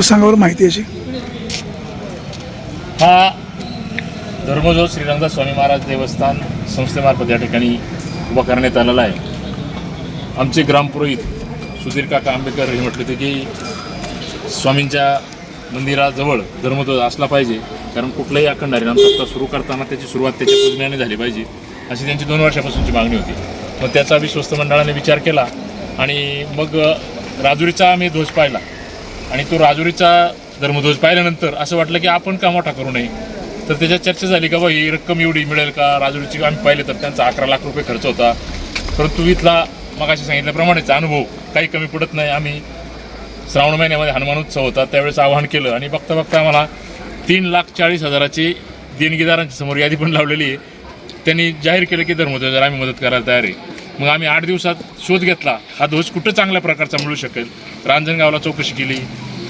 सांगावर माहिती याची हा धर्मजोत श्रीरंगदास स्वामी महाराज देवस्थान संस्थेमार्फत या ठिकाणी उभा करण्यात आलेला आहे. आमचे ग्रामपुरोहित सुधीर काका आंबेकर हे म्हटले होते की स्वामींच्या मंदिराजवळ धर्मध्वज असला पाहिजे कारण कुठलाही अखंड हरिनाम सप्ताह सुरू करताना त्याची सुरुवात त्याच्या पूजनाने झाली पाहिजे अशी त्यांची दोन वर्षापासूनची मागणी होती. मग त्याचा विश्वस्त मंडळाने विचार केला आणि मग राजुरीचा आम्ही ध्वज पाहिला. आणि तो राजुरीचा धर्मध्वज पाहिल्यानंतर असं वाटलं की आपण का मोठा करू नये? तर त्याच्यात चर्चा झाली का बा ही रक्कम एवढी मिळेल का? राजुरीची आम्ही पाहिले तर त्यांचा अकरा लाख रुपये खर्च होता. परंतु इथला मगाशी सांगितल्याप्रमाणेचा अनुभव काही कमी पडत नाही. आम्ही श्रावण महिन्यामध्ये हनुमान उत्सव होता त्यावेळेस आवाहन केलं आणि बघता बघता आम्हाला तीन लाख चाळीस हजाराची देणगीदारांच्या समोर यादी पण लावलेली आहे. त्यांनी जाहीर केलं की धर्मध्वजाला आम्ही मदत करायला तयार आहे. मग आम्ही आठ दिवसात शोध घेतला. हा ध्वज कुठं चांगल्या प्रकारचा मिळू शकेल? रांजणगावला चौकशी केली.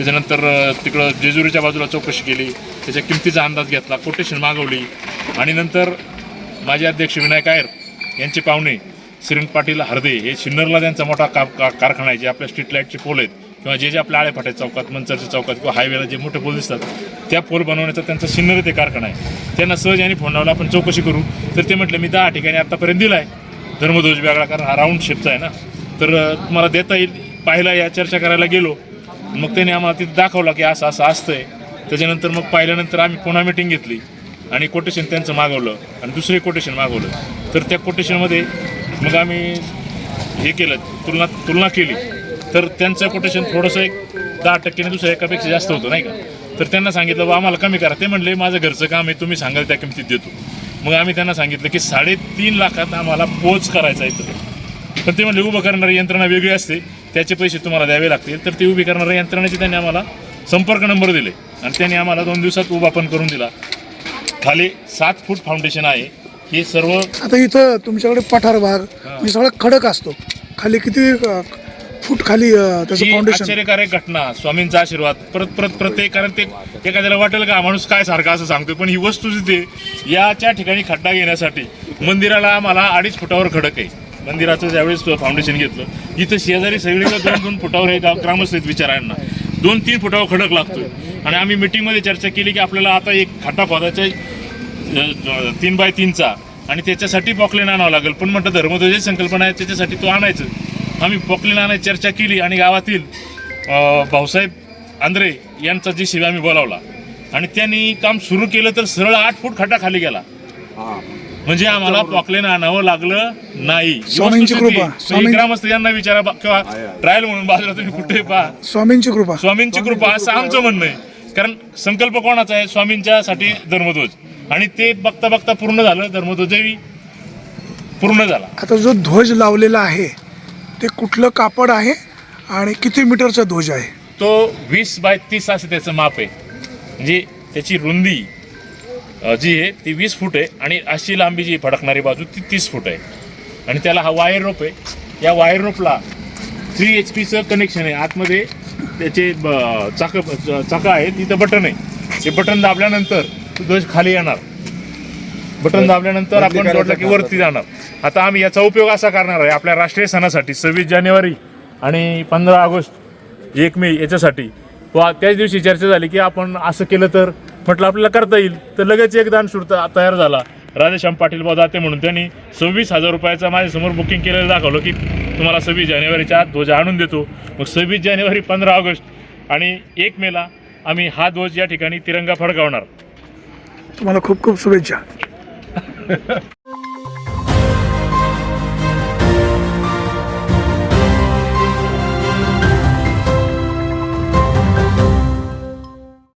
त्याच्यानंतर तिकडं जेजुरीच्या बाजूला चौकशी केली. त्याच्या किमतीचा अंदाज घेतला कोटेशन मागवली. आणि नंतर माझे अध्यक्ष विनायक आयर यांचे पाहुणे श्रीरंग पाटील हरदे हे सिन्नरला त्यांचा मोठा का का कारखाना आहे जे आपल्या स्ट्रीट लाईटचे पोल आहेत. किंवा जे जे आपल्या आळेफाट्या चौकात मंचरच्या चौकात किंवा हायवेला जे मोठे पोल दिसतात त्या पोल बनवण्याचा त्यांचा सिन्नर ते कारखाना आहे. त्यांना सहज यांनी फोन लावला आपण चौकशी करू. तर ते म्हटलं मी दहा ठिकाणी आत्तापर्यंत दिला आहे धर्मध्वज वेगळा कारण हा राऊंड शेपचा आहे ना. तर तुम्हाला देता येईल. पाहिला या चर्चा करायला गेलो. मग त्याने आम्हाला तिथे दाखवला की असं असं असतंय. त्याच्यानंतर मग पाहिल्यानंतर आम्ही पुन्हा मिटिंग घेतली आणि कोटेशन त्यांचं मागवलं आणि दुसरे कोटेशन मागवलं. तर त्या कोटेशनमध्ये मग आम्ही हे केलं तुलना तुलना केली. तर त्यांचं कोटेशन थोडंसं एक दहा टक्क्याने दुसऱ्या एकापेक्षा जास्त होतं नाही का? तर त्यांना सांगितलं बा आम्हाला कमी करा. ते म्हणले माझं घरचं काम आहे तुम्ही सांगाल त्या किमतीत देतो. मग आम्ही त्यांना सांगितलं की साडेतीन लाखात आम्हाला पोच करायचा आहे तर पण ते म्हणले उभं करणारी यंत्रणा वेगळी असते. त्याचे पैसे तुम्हाला द्यावे लागतील. तर ती उभी करणाऱ्या यंत्रणेचे त्यांनी आम्हाला संपर्क नंबर दिले. आणि त्यांनी आम्हाला दोन दिवसात उभा पण करून दिला. खाली सात फूट फाउंडेशन आहे. हे सर्व आता इथं तुमच्याकडे पठार भाग म्हणजे सगळा खडक असतो. खाली किती अ, फूट खाली अ, त्याचं ही फाउंडेशन आश्चर्यकारक घटना स्वामींचा आशीर्वाद. परत परत प्रत्येक कारण ते एखाद्याला वाटेल का माणूस काय सारखा असं सांगतोय. पण ही वस्तू जिथे याच्या ठिकाणी खड्डा घेण्यासाठी मंदिराला आम्हाला अडीच फुटावर खडक आहे. मंदिराचं ज्यावेळेस फाउंडेशन घेतलं इथं शेजारी सगळीकडे दोन दोन फुटावर हे गाव ग्रामस्थ विचारांना. दोन तीन फुटावर खडक लागतोय. आणि आम्ही मिटिंगमध्ये चर्चा केली की आपल्याला आता एक खड्डा खोदायचा आहे, तीन बाय तीनचा. आणि त्याच्यासाठी पॉकलेन आणावं लागेल. पण म्हटलं धर्मध्वजाची संकल्पना आहे त्याच्यासाठी तो आणायचं. आम्ही पॉकलेन आणायची चर्चा केली आणि गावातील भाऊसाहेब आंद्रे यांचा जी शिवा आम्ही बोलावला. आणि त्यांनी काम सुरू केलं तर सरळ आठ फूट खड्डा खाली गेला. म्हणजे आम्हाला पॉकलेन आणावं लागलं नाही. स्वामींची. कृपा. स्वामीं- ग्रामस्थ यांना विचारा किंवा ट्रायल म्हणून बाजूला तुम्ही कुठे पहा. स्वामींची कृपा. स्वामींची कृपा असं आमचं म्हणणं आहे. कारण संकल्प कोणाचा आहे? स्वामींच्यासाठी धर्मध्वज. आणि ते बघता बघता पूर्ण झालं धर्मध्वजही पूर्ण झाला. आता जो ध्वज लावलेला आहे ते कुठलं कापड आहे आणि किती मीटरचा ध्वज आहे? तो वीस बाय तीस असं त्याचं माप आहे. म्हणजे त्याची रुंदी जी आहे ती वीस फूट आहे आणि अशी लांबी जी फडकणारी बाजू ती तीस फूट आहे. आणि त्याला हा वायर रोप आहे. या वायर रोपला थ्री एच पीचं कनेक्शन आहे. आतमध्ये त्याचे ब- चाकं चाकं आहे तिथं बटन आहे. ते बटन दाबल्यानंतर तो ध्वज खाली येणार. बटन दाबल्यानंतर आपण जोडलं की वरती जाणार. आता आम्ही याचा उपयोग असा करणार आहे. आपल्या राष्ट्रीय सणासाठी सव्वीस जानेवारी आणि पंधरा ऑगस्ट एक मे याच्यासाठी व त्याच दिवशी चर्चा झाली की आपण असं केलं तर म्हटलं आपल्याला करता येईल. तर लगेच एक दान सुरत तयार झाला. राधेश्याम पाटील बाबा जाते म्हणून त्यांनी सव्वीस हजार रुपयाचा माझ्यासमोर बुकिंग केलेलं दाखवलं की तुम्हाला सव्वीस जानेवारीच्या आत ध्वज आणून देतो. मग सव्वीस जानेवारी पंधरा ऑगस्ट आणि एक मेला आम्ही हा ध्वज या ठिकाणी तिरंगा फडकावणार. तुम्हाला खूप खूप शुभेच्छा.